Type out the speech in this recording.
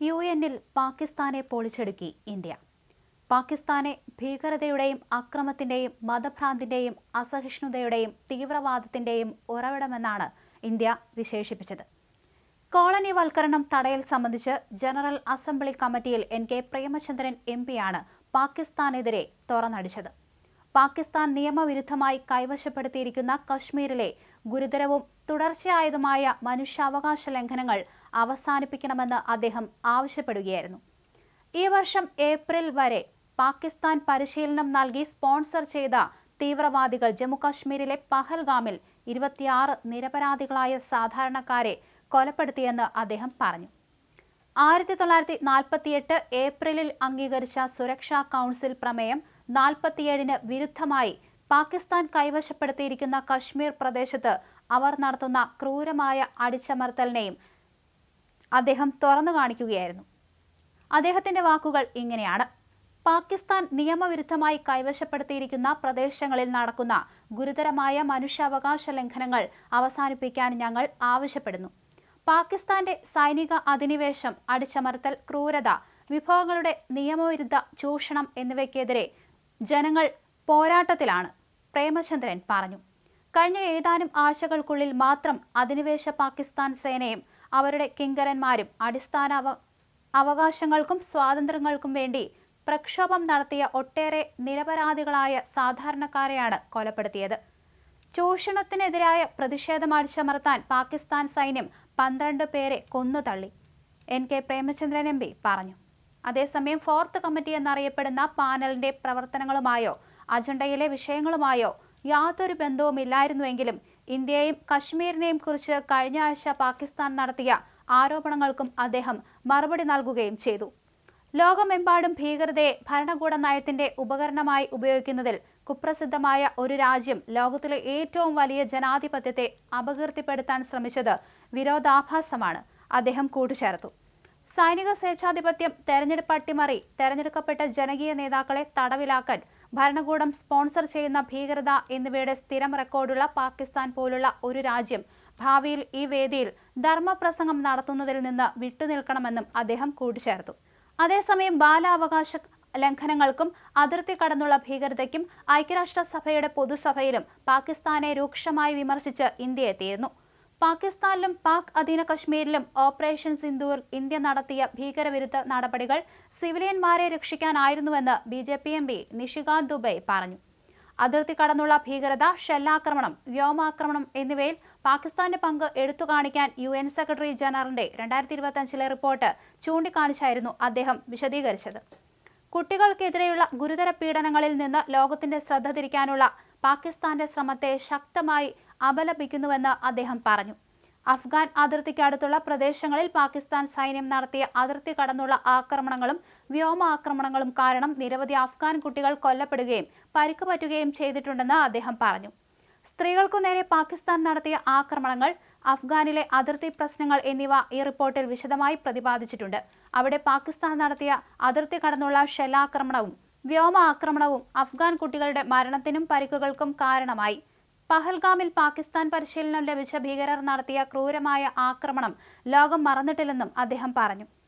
U എന്നിൽ പാകിസ്ഥാനെ പൊളിച്ചെടുക്കി India. പാകിസ്ഥാനെ ഭീകരതയുടെയും അക്രമത്തിന്റെയും മതഭ്രാന്തിന്റെയും അസഹിഷ്ണുതയുടെയും തീവ്രവാദത്തിന്റെയും ഉറവിടമെന്നാണ് ഇന്ത്യ വിശേഷിപ്പിച്ചത്. കോളനിവൽക്കരണം തടയൽ സംബന്ധിച്ച് ജനറൽ അസംബ്ലി കമ്മിറ്റിയിൽ എൻ കെ പ്രേമചന്ദ്രൻ എം പിയാണ് പാകിസ്ഥാനെതിരെ തുറന്നടിച്ചത്. പാകിസ്ഥാൻ നിയമവിരുദ്ധമായി കൈവശപ്പെടുത്തിയിരിക്കുന്ന കശ്മീരിലെ ഗുരുതരവും തുടർച്ചയായതുമായ മനുഷ്യാവകാശ ലംഘനങ്ങൾ അവസാനിപ്പിക്കണമെന്ന് അദ്ദേഹം ആവശ്യപ്പെടുകയായിരുന്നു. ഈ വർഷം ഏപ്രിൽ വരെ പാകിസ്ഥാൻ പരിശീലനം നൽകി സ്പോൺസർ ചെയ്ത തീവ്രവാദികൾ ജമ്മുകാശ്മീരിലെ പഹൽഗാമിൽ ഇരുപത്തിയാറ് നിരപരാധികളായ സാധാരണക്കാരെ കൊലപ്പെടുത്തിയെന്ന് അദ്ദേഹം പറഞ്ഞു. ആയിരത്തി തൊള്ളായിരത്തി നാൽപ്പത്തിയെട്ട് ഏപ്രിലിൽ അംഗീകരിച്ച സുരക്ഷാ കൗൺസിൽ പ്രമേയം നാൽപ്പത്തിയേഴിന് വിരുദ്ധമായി പാകിസ്ഥാൻ കൈവശപ്പെടുത്തിയിരിക്കുന്ന കശ്മീർ പ്രദേശത്ത് അവർ നടത്തുന്ന ക്രൂരമായ അടിച്ചമർത്തലിനെയും അദ്ദേഹം തുറന്നു കാണിക്കുകയായിരുന്നു. അദ്ദേഹത്തിന്റെ വാക്കുകൾ ഇങ്ങനെയാണ്. പാകിസ്ഥാൻ നിയമവിരുദ്ധമായി കൈവശപ്പെടുത്തിയിരിക്കുന്ന പ്രദേശങ്ങളിൽ നടക്കുന്ന ഗുരുതരമായ മനുഷ്യാവകാശ ലംഘനങ്ങൾ അവസാനിപ്പിക്കാൻ ഞങ്ങൾ ആവശ്യപ്പെടുന്നു. പാകിസ്ഥാന്റെ സൈനിക അധിനിവേശം അടിച്ചമർത്തൽ ക്രൂരത വിഭവങ്ങളുടെ നിയമവിരുദ്ധ ചൂഷണം എന്നിവയ്ക്കെതിരെ ജനങ്ങൾ പോരാട്ടത്തിലാണ്. പ്രേമചന്ദ്രൻ പറഞ്ഞു. കഴിഞ്ഞ ഏതാനും ആഴ്ചകൾക്കുള്ളിൽ മാത്രം അധിനിവേശ പാകിസ്ഥാൻ സേനയും അവരുടെ കിങ്കരന്മാരും അടിസ്ഥാന അവകാശങ്ങൾക്കും സ്വാതന്ത്ര്യങ്ങൾക്കും വേണ്ടി പ്രക്ഷോഭം നടത്തിയ ഒട്ടേറെ നിരപരാധികളായ സാധാരണക്കാരെയാണ് കൊലപ്പെടുത്തിയത്. ചൂഷണത്തിനെതിരായ പ്രതിഷേധം അടിച്ചമർത്താൻ പാകിസ്ഥാൻ സൈന്യം പന്ത്രണ്ട് പേരെ കൊന്നു തള്ളി N. K. Premachandran M P പറഞ്ഞു. അതേസമയം ഫോർത്ത് കമ്മിറ്റി എന്നറിയപ്പെടുന്ന പാനലിന്റെ പ്രവർത്തനങ്ങളുമായോ അജണ്ടയിലെ വിഷയങ്ങളുമായോ? യാതൊരു ബന്ധവുമില്ലായിരുന്നുവെങ്കിലും ഇന്ത്യയെയും കശ്മീരിനെയും കുറിച്ച് കഴിഞ്ഞ ആഴ്ച പാകിസ്ഥാൻ നടത്തിയ ആരോപണങ്ങൾക്കും അദ്ദേഹം മറുപടി നൽകുകയും ചെയ്തു. ലോകമെമ്പാടും ഭീകരതയെ ഭരണകൂട നയത്തിന്റെ ഉപകരണമായി ഉപയോഗിക്കുന്നതിൽ കുപ്രസിദ്ധമായ ഒരു രാജ്യം ലോകത്തിലെ ഏറ്റവും വലിയ ജനാധിപത്യത്തെ അപകീർത്തിപ്പെടുത്താൻ ശ്രമിച്ചത് വിരോധാഭാസമാണ്. അദ്ദേഹം കൂട്ടിച്ചേർത്തു സൈനിക സ്വേച്ഛാധിപത്യം തെരഞ്ഞെടുപ്പ് അട്ടിമറി തെരഞ്ഞെടുക്കപ്പെട്ട ജനകീയ നേതാക്കളെ തടവിലാക്കാൻ ഭരണകൂടം സ്പോൺസർ ചെയ്യുന്ന ഭീകരത എന്നിവയുടെ സ്ഥിരം റെക്കോർഡുള്ള പാകിസ്ഥാൻ പോലുള്ള ഒരു രാജ്യം ഭാവിയിൽ ഈ വേദിയിൽ ധർമ്മപ്രസംഗം നടത്തുന്നതിൽ നിന്ന് വിട്ടുനിൽക്കണമെന്നും അദ്ദേഹം കൂട്ടിച്ചേർത്തു. അതേസമയം ബാലാവകാശ ലംഘനങ്ങൾക്കും അതിർത്തി കടന്നുള്ള ഭീകരതയ്ക്കും ഐക്യരാഷ്ട്രസഭയുടെ പൊതുസഭയിലും പാകിസ്ഥാനെ രൂക്ഷമായി വിമർശിച്ച് ഇന്ത്യ എത്തിയിരുന്നു പാകിസ്ഥാനിലും പാക് അധീന കശ്മീരിലും ഓപ്പറേഷൻ സിന്ദൂർ ഇന്ത്യ നടത്തിയ ഭീകരവിരുദ്ധ നടപടികൾ സിവിലിയന്മാരെ രക്ഷിക്കാനായിരുന്നുവെന്ന് B J P M P Nishikant Dubey പറഞ്ഞു. അതിർത്തി കടന്നുള്ള ഭീകരത ഷെല്ലാക്രമണം വ്യോമാക്രമണം എന്നിവയിൽ പാകിസ്ഥാന്റെ പങ്ക് എടുത്തു കാണിക്കാൻ യു എൻ സെക്രട്ടറി ജനറലിന്റെ രണ്ടായിരത്തി ഇരുപത്തിയഞ്ചിലെ റിപ്പോർട്ട് ചൂണ്ടിക്കാണിച്ചായിരുന്നു അദ്ദേഹം വിശദീകരിച്ചത്. കുട്ടികൾക്കെതിരെയുള്ള ഗുരുതര പീഡനങ്ങളിൽ നിന്ന് ലോകത്തിന്റെ ശ്രദ്ധ തിരിക്കാനുള്ള പാകിസ്ഥാന്റെ ശ്രമത്തെ ശക്തമായി അപലപിക്കുന്നുവെന്ന് അദ്ദേഹം പറഞ്ഞു. അഫ്ഗാൻ അതിർത്തിക്കടുത്തുള്ള പ്രദേശങ്ങളിൽ പാകിസ്ഥാൻ സൈന്യം നടത്തിയ അതിർത്തി കടന്നുള്ള ആക്രമണങ്ങളും വ്യോമ ആക്രമണങ്ങളും കാരണം നിരവധി അഫ്ഗാൻ കുട്ടികൾ കൊല്ലപ്പെടുകയും പരിക്ക് പറ്റുകയും ചെയ്തിട്ടുണ്ടെന്ന് അദ്ദേഹം പറഞ്ഞു. സ്ത്രീകൾക്കു നേരെ പാകിസ്ഥാൻ നടത്തിയ ആക്രമണങ്ങൾ അഫ്ഗാനിലെ അതിർത്തി പ്രശ്നങ്ങൾ എന്നിവ ഈ റിപ്പോർട്ടിൽ വിശദമായി പ്രതിപാദിച്ചിട്ടുണ്ട്. അവിടെ പാകിസ്ഥാൻ നടത്തിയ അതിർത്തി കടന്നുള്ള ഷെല്ലാക്രമണവും വ്യോമ ആക്രമണവും അഫ്ഗാൻ കുട്ടികളുടെ മരണത്തിനും പരിക്കുകൾക്കും കാരണമായി. പഹൽഗാമിൽ പാകിസ്ഥാൻ പരിശീലനം ലഭിച്ച ഭീകരർ നടത്തിയ ക്രൂരമായ ആക്രമണം ലോകം മറന്നിട്ടില്ലെന്നും അദ്ദേഹം പറഞ്ഞു.